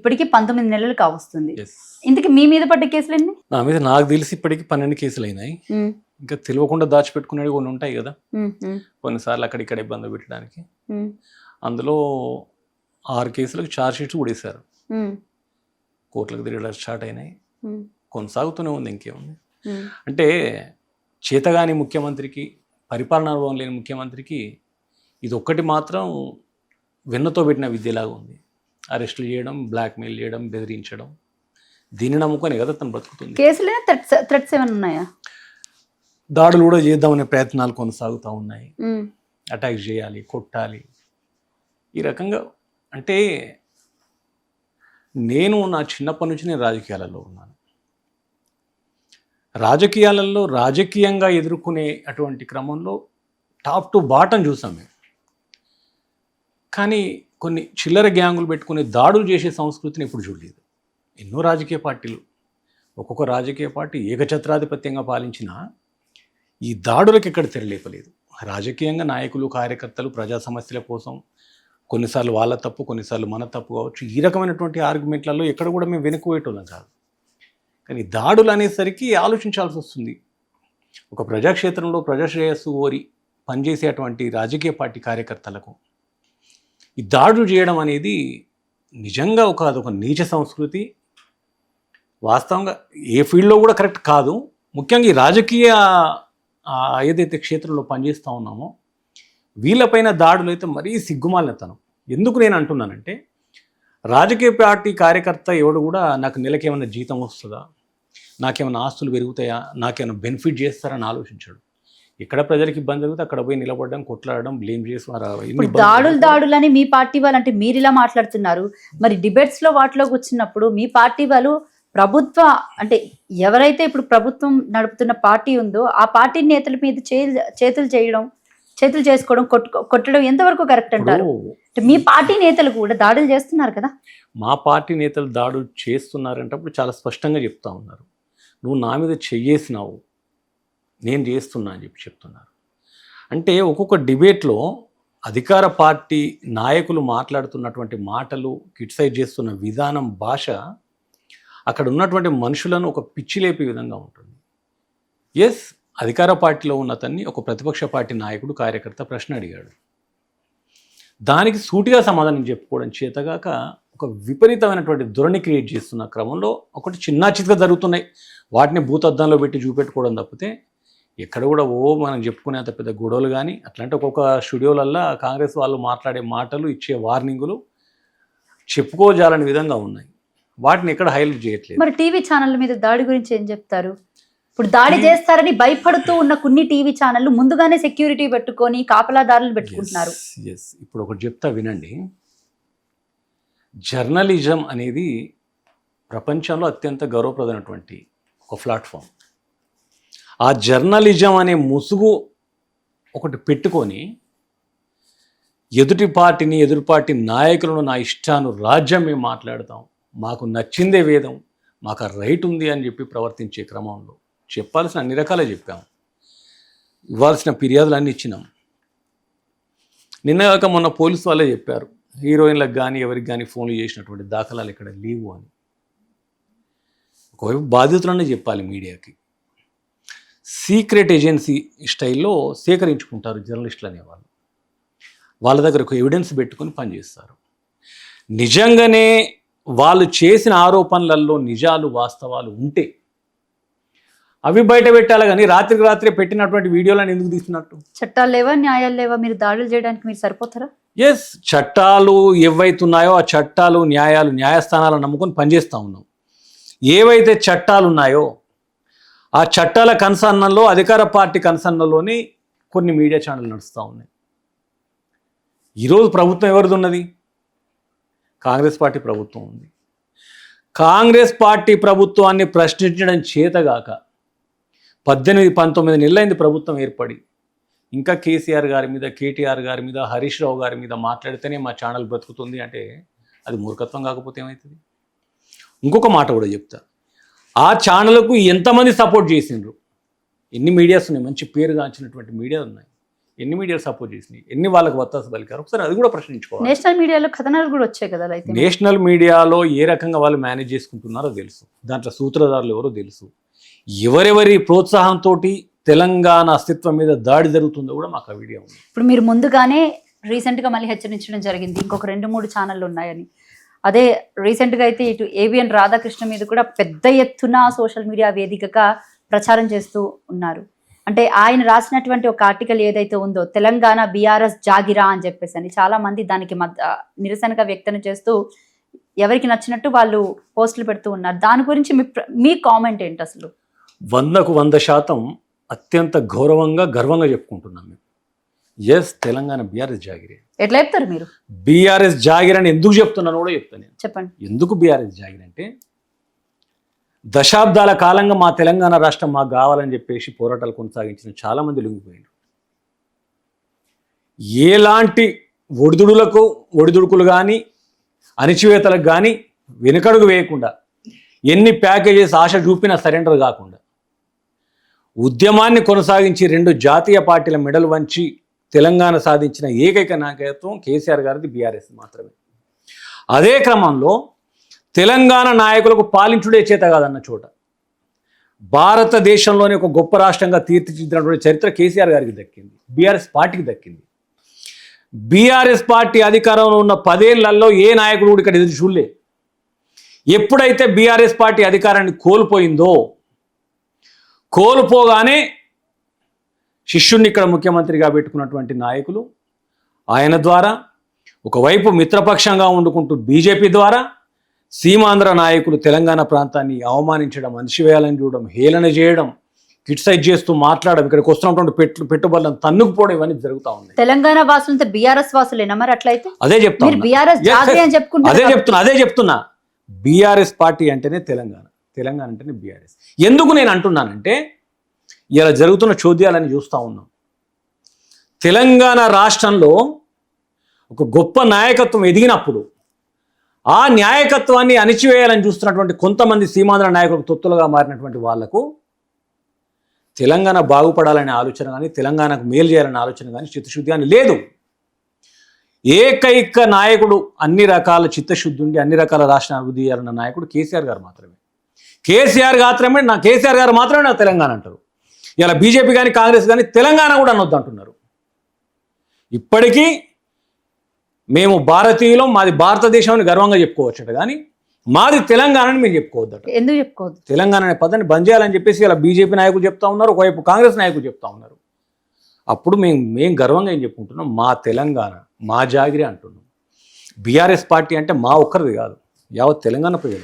ఇప్పటికీ పంతొమ్మిది నెలలు కావస్తుంది. ఇంతకీ మీ మీద పడ్డ కేసులు ఎన్ని నా మీద నాకు తెలిసి ఇప్పటికి పన్నెండు కేసులు అయినాయి ఇంకా తెలియకుండా దాచిపెట్టుకునేవి కొన్ని ఉంటాయి కదా. కొన్నిసార్లు అక్కడిక్కడ ఇబ్బంది పెట్టడానికి. అందులో ఆరు కేసులకు ఛార్జ్ షీట్స్ కూడా వేశారు ఉమ్, కోర్టులకు తిరగడం స్టార్ట్ అయినాయి. కొనసాగుతూనే ఉంది ఇంకేముంది. అంటే చేతగాని ముఖ్యమంత్రికి పరిపాలన అనుభవం లేని ముఖ్యమంత్రికి ఇది ఒక్కటి మాత్రం వెన్నతో పెట్టిన విద్యలాగా ఉంది. అరెస్టులు చేయడం బ్లాక్మెయిల్ చేయడం బెదిరించడం. దీన్ని నమ్ముకొని కదా తను బ్రతుకుతుంది. కేసులే థ్రెట్స్ ఏమైనా ఉన్నాయా? దాడులు కూడా చేద్దామనే ప్రయత్నాలు కొనసాగుతూ ఉన్నాయి. అటాక్ చేయాలి కొట్టాలి. ఈ రకంగా అంటే నేను నా చిన్నప్పటి నుంచి నేను రాజకీయాలలో ఉన్నాను. రాజకీయాలలో రాజకీయంగా ఎదుర్కొనే అటువంటి క్రమంలో టాప్ టు బాటం చూసాం మేము. కానీ కొన్ని చిల్లర గ్యాంగులు పెట్టుకుని దాడులు చేసే సంస్కృతిని ఎప్పుడు చూడలేదు. ఎన్నో రాజకీయ పార్టీలు ఒక్కొక్క రాజకీయ పార్టీ ఏకఛత్రాధిపత్యంగా పాలించినా ఈ దాడులకు ఎక్కడ తెరలేపలేదు రాజకీయంగా నాయకులు కార్యకర్తలు ప్రజా సమస్యల కోసం కొన్నిసార్లు వాళ్ళ తప్పు కొన్నిసార్లు మన తప్పు కావచ్చు ఈ రకమైనటువంటి ఆర్గ్యుమెంట్లలో ఎక్కడ కూడా మేము వెనుకపోయేటోళ్ళం కాదు. కానీ దాడులు అనేసరికి ఆలోచించాల్సి వస్తుంది. ఒక ప్రజాక్షేత్రంలో ప్రజాశ్రేయస్సు ఓరి పనిచేసేటువంటి రాజకీయ పార్టీ కార్యకర్తలకు ఈ దాడులు చేయడం అనేది నిజంగా ఒక అదొక నీచ సంస్కృతి. వాస్తవంగా ఏ ఫీల్డ్లో కూడా కరెక్ట్ కాదు. ముఖ్యంగా ఈ రాజకీయ ఏదైతే క్షేత్రంలో పనిచేస్తూ ఉన్నామో వీళ్ళపైన దాడులు అయితే మరీ సిగ్గుమాలినతనం. ఎందుకు నేను అంటున్నానంటే రాజకీయ పార్టీ కార్యకర్త ఎవడు కూడా నాకు నెలకేమైనా జీతం వస్తుందా? నాకేమైనా ఆస్తులు పెరుగుతాయా? నాకేమైనా బెనిఫిట్ చేస్తారని ఆలోచించాడు. ఎక్కడ ప్రజలకు ఇబ్బంది జరిగితే అక్కడ పోయి నిలబడడం కొట్లాడడం బ్లేమ్ చేసి ఇప్పుడు దాడులు. దాడులు అని మీ పార్టీ వాళ్ళు అంటే మీరు ఇలా మాట్లాడుతున్నారు. మరి డిబేట్స్లో వాటిలోకి వచ్చినప్పుడు మీ పార్టీ వాళ్ళు ప్రభుత్వ అంటే ఎవరైతే ఇప్పుడు ప్రభుత్వం నడుపుతున్న పార్టీ ఉందో ఆ పార్టీ నేతల మీద చేతులు చేయడం చేతులు చేసుకోవడం కొట్టు కొట్టడం ఎంతవరకు కరెక్ట్ అంటారు? మీ పార్టీ నేతలు కూడా దాడులు చేస్తున్నారు కదా? మా పార్టీ నేతలు దాడులు చేస్తున్నారంటప్పుడు చాలా స్పష్టంగా చెప్తా ఉన్నారు. నువ్వు నా మీద చెయ్యేసినావు నేను చేస్తున్నా అని చెప్పి చెప్తున్నారు. అంటే ఒక్కొక్క డిబేట్లో అధికార పార్టీ నాయకులు మాట్లాడుతున్నటువంటి మాటలు క్రిటిసైజ్ చేస్తున్న విధానం భాష అక్కడ ఉన్నటువంటి మనుషులను ఒక పిచ్చి లేపే విధంగా ఉంటుంది. ఎస్ అధికార పార్టీలో ఉన్న అతన్ని ఒక ప్రతిపక్ష పార్టీ నాయకుడు కార్యకర్త ప్రశ్న అడిగాడు. దానికి సూటిగా సమాధానం చెప్పుకోవడం చేతగాక ఒక విపరీతమైనటువంటి ధోరణి క్రియేట్ చేస్తున్న క్రమంలో ఒకటి చిన్న చితగా జరుగుతున్నాయి. వాటిని భూతద్దంలో పెట్టి చూపెట్టుకోవడం తప్పితే ఎక్కడ కూడా ఓ మనం చెప్పుకునేంత పెద్ద గొడవలు కానీ అట్లాంటి ఒక్కొక్క స్టూడియోలల్లో కాంగ్రెస్ వాళ్ళు మాట్లాడే మాటలు ఇచ్చే వార్నింగులు చెప్పుకోజాలని విధంగా ఉన్నాయి. వాటిని ఎక్కడ హైలైట్ చేయట్లేదు. మరి టీవీ ఛానళ్ళ మీద దాడి గురించి ఏం చెప్తారు? ఇప్పుడు దాడి చేస్తారని భయపడుతూ ఉన్న కొన్ని టీవీ ఛానళ్ళు ముందుగానే సెక్యూరిటీ పెట్టుకొని కాపలాదారులు పెట్టుకుంటున్నారు. ఎస్ ఇప్పుడు ఒకటి చెప్తా వినండి. జర్నలిజం అనేది ప్రపంచంలో అత్యంత గౌరవప్రదమైనటువంటి ఒక ప్లాట్ఫామ్. ఆ జర్నలిజం అనే ముసుగు ఒకటి పెట్టుకొని ఎదుటి పార్టీని ఎదురు పార్టీ నాయకులను నా ఇష్టాను రాజ్యం మేము మాట్లాడతాం. మాకు నచ్చిందే వేదం మాకు ఆ రైట్ ఉంది అని చెప్పి ప్రవర్తించే క్రమంలో చెప్పాల్సిన అన్ని రకాలే చెప్పాము ఇవ్వాల్సిన ఫిర్యాదులు అన్నీ ఇచ్చినాం. నిన్న కాక మొన్న పోలీసు వాళ్ళే చెప్పారు హీరోయిన్లకు కానీ ఎవరికి కానీ ఫోన్లు చేసినటువంటి దాఖలాలు ఇక్కడ లేవు అని. ఒకవైపు బాధితులనే చెప్పాలి మీడియాకి. సీక్రెట్ ఏజెన్సీ స్టైల్లో సేకరించుకుంటారు జర్నలిస్టులు అనేవాళ్ళు. వాళ్ళ దగ్గర ఒక ఎవిడెన్స్ పెట్టుకొని పనిచేస్తారు. నిజంగానే వాళ్ళు చేసిన ఆరోపణలలో నిజాలు వాస్తవాలు ఉంటే అవి బయట పెట్టాలి కానీ రాత్రికి రాత్రి పెట్టినటువంటి వీడియోలను ఎందుకు తీస్తున్నట్టు? చట్టాలు లేవా? న్యాయాలు లేవా? మీరు దాడులు చేయడానికి మీరు సరిపోతారా? ఎస్ చట్టాలు ఏవైతున్నాయో ఆ చట్టాలు న్యాయాలు న్యాయస్థానాలను నమ్ముకొని పనిచేస్తూ ఉన్నాం. ఏవైతే చట్టాలు ఉన్నాయో ఆ చట్టాల కన్సర్నంలో అధికార పార్టీ కన్సర్నంలోని కొన్ని మీడియా ఛానల్ నడుస్తూ ఉన్నాయి. ఈరోజు ప్రభుత్వం ఎవరిది ఉన్నది కాంగ్రెస్ పార్టీ ప్రభుత్వం ఉంది. కాంగ్రెస్ పార్టీ ప్రభుత్వాన్ని ప్రశ్నించడం చేతగాక పద్దెనిమిది పంతొమ్మిది నెలలైంది ప్రభుత్వం ఏర్పడి. ఇంకా కేసీఆర్ గారి మీద కేటీఆర్ గారి మీద హరీష్ రావు గారి మీద మాట్లాడితేనే మా ఛానల్ బ్రతుకుతుంది అంటే అది మూర్ఖత్వం కాకపోతే ఏమవుతుంది ఇంకొక మాట కూడా చెప్తా. ఆ ఛానల్కు ఎంతమంది సపోర్ట్ చేసిండ్రు? ఎన్ని మీడియాస్ ఉన్నాయి? మంచి పేరుగాంచినటువంటి మీడియా ఉన్నాయి. ఎన్ని మీడియాలు సపోర్ట్ చేసినాయి? ఎన్ని వాళ్ళకి వత్తాసు పలికారు? ఒకసారి అది కూడా ప్రశ్నించుకోవాలి. నేషనల్ మీడియాలో కథనాలు కూడా వచ్చాయి కదా అయితే నేషనల్ మీడియాలో ఏ రకంగా వాళ్ళు మేనేజ్ చేసుకుంటున్నారో తెలుసు. దాంట్లో సూత్రధారులు ఎవరో తెలుసు. ఎవరెవరి ప్రోత్సాహంతో తెలంగాణ అస్తిత్వం మీద దాడి జరుగుతుందో కూడా మాకు ఆ వీడియో ఉంది. ఇప్పుడు మీరు ముందుగానే రీసెంట్గా మళ్ళీ హెచ్చరించడం జరిగింది. ఇంకొక రెండు మూడు ఛానళ్ళు ఉన్నాయని. అదే రీసెంట్గా అయితే ఇటు ఏవిఎన్ రాధాకృష్ణ మీద కూడా పెద్ద ఎత్తున సోషల్ మీడియా వేదికగా ప్రచారం చేస్తూ ఉన్నారు. అంటే ఆయన రాసినటువంటి ఒక ఆర్టికల్ ఏదైతే ఉందో తెలంగాణ బీఆర్ఎస్ జాగిరా అని చెప్పేసి అని చాలా మంది దానికి మధ్య నిరసనగా వ్యక్తం చేస్తూ ఎవరికి నచ్చినట్టు వాళ్ళు పోస్టులు పెడుతూ ఉన్నారు. దాని గురించి మీ మీ కామెంట్ ఏంటి అసలు? వందకు వంద శాతం అత్యంత గౌరవంగా గర్వంగా చెప్పుకుంటున్నాం మేము ఎస్ తెలంగాణ బీఆర్ఎస్ జాగిరే. ఎట్లా చెప్తారు మీరు? బీఆర్ఎస్ జాగిర్ అని ఎందుకు చెప్తున్నాను కూడా చెప్తాను నేను. చెప్పండి. ఎందుకు బీఆర్ఎస్ జాగిర్ అంటే దశాబ్దాల కాలంగా మా తెలంగాణ రాష్ట్రం మాకు కావాలని చెప్పేసి పోరాటాలు కొనసాగించిన చాలా మంది లొంగిపోయారు ఎలాంటి ఒడిదుడులకు ఒడిదుడుకులు కానీ అణిచివేతలకు కానీ వెనుకడుగు వేయకుండా ఎన్ని ప్యాకేజెస్ ఆశ చూపినా సరెండర్ కాకుండా ఉద్యమాన్ని కొనసాగించి రెండు జాతీయ పార్టీల మెడలు వంచి తెలంగాణ సాధించిన ఏకైక నాయకత్వం కేసీఆర్ గారిది బీఆర్ఎస్ మాత్రమే. అదే క్రమంలో తెలంగాణ నాయకులకు పాలించుడే చేత కాదన్న చోట భారతదేశంలోని ఒక గొప్ప రాష్ట్రంగా తీర్చిదిద్దినటువంటి చరిత్ర కేసీఆర్ గారికి దక్కింది. బీఆర్ఎస్ పార్టీకి దక్కింది. బీఆర్ఎస్ పార్టీ అధికారంలో ఉన్న పదేళ్ళలో ఏ నాయకుడు కూడా ఇక్కడ ఎదురు చూడలే. ఎప్పుడైతే బీఆర్ఎస్ పార్టీ అధికారాన్ని కోల్పోయిందో కోల్పోగానే శిష్యుణ్ణి ఇక్కడ ముఖ్యమంత్రిగా పెట్టుకున్నటువంటి నాయకులు. ఆయన ద్వారా ఒకవైపు మిత్రపక్షంగా వండుకుంటూ బీజేపీ ద్వారా సీమాంధ్ర నాయకులు తెలంగాణ ప్రాంతాన్ని అవమానించడం అణిచివేయాలని చూడడం హేళన చేయడం క్రిటిసైజ్ చేస్తూ మాట్లాడడం ఇక్కడికి వస్తున్నటువంటి పెట్టు పెట్టుబడులను తన్నుకుపోవడం ఇవన్నీ జరుగుతూ ఉన్నాయి. తెలంగాణ వాసులంతా బీఆర్ఎస్ వాసులేనా మరి అట్లయితే? అదే చెప్తా మీరు ఉన్నా. బీఆర్ఎస్ Yes, జాగ్రత్త yes. అని చెప్పుకుంటారు అదే చెప్తున్నా అదే చెప్తున్నా. బీఆర్ఎస్ పార్టీ అంటేనే తెలంగాణ తెలంగాణ అంటేనే బీఆర్ఎస్. ఎందుకు నేను అంటున్నానంటే ఇలా జరుగుతున్న చోద్యాలని చూస్తూ ఉన్నాం. తెలంగాణ రాష్ట్రంలో ఒక గొప్ప నాయకత్వం ఎదిగినప్పుడు ఆ నాయకత్వాన్ని అణిచివేయాలని చూస్తున్నటువంటి కొంతమంది సీమాంధ్ర నాయకులకు తొత్తులుగా మారినటువంటి వాళ్ళకు తెలంగాణ బాగుపడాలనే ఆలోచన కానీ తెలంగాణకు మేలు చేయాలనే ఆలోచన కానీ చిత్తశుద్ధి కానీ లేదు. ఏకైక నాయకుడు అన్ని రకాల చిత్తశుద్ధి ఉండి అన్ని రకాల రాష్ట్ర అభివృద్ధి చేయాలన్న నాయకుడు కేసీఆర్ గారు మాత్రమే. కేసీఆర్ మాత్రమే నా కేసీఆర్ గారు మాత్రమే నా తెలంగాణ అంటారు. ఇలా బీజేపీ కానీ కాంగ్రెస్ కానీ తెలంగాణ కూడా అనొద్దు అంటున్నారు ఇప్పటికీ మేము భారతీయులం మాది భారతదేశం అని గర్వంగా చెప్పుకోవచ్చట కానీ మాది తెలంగాణ అని మేము చెప్పుకోవద్దట. ఎందుకు చెప్పుకోవద్దు? తెలంగాణ అనే పదాన్ని బంద్ చేయాలని చెప్పేసి ఇలా బీజేపీ నాయకులు చెప్తా ఉన్నారు ఒకవైపు కాంగ్రెస్ నాయకులు చెప్తా ఉన్నారు. అప్పుడు మేము మేము గర్వంగా ఏం చెప్పుకుంటున్నాం? మా తెలంగాణ మా జాగిరి అంటున్నాం. బీఆర్ఎస్ పార్టీ అంటే మా ఒక్కరిది కాదు యావత్ తెలంగాణ ప్రజలు.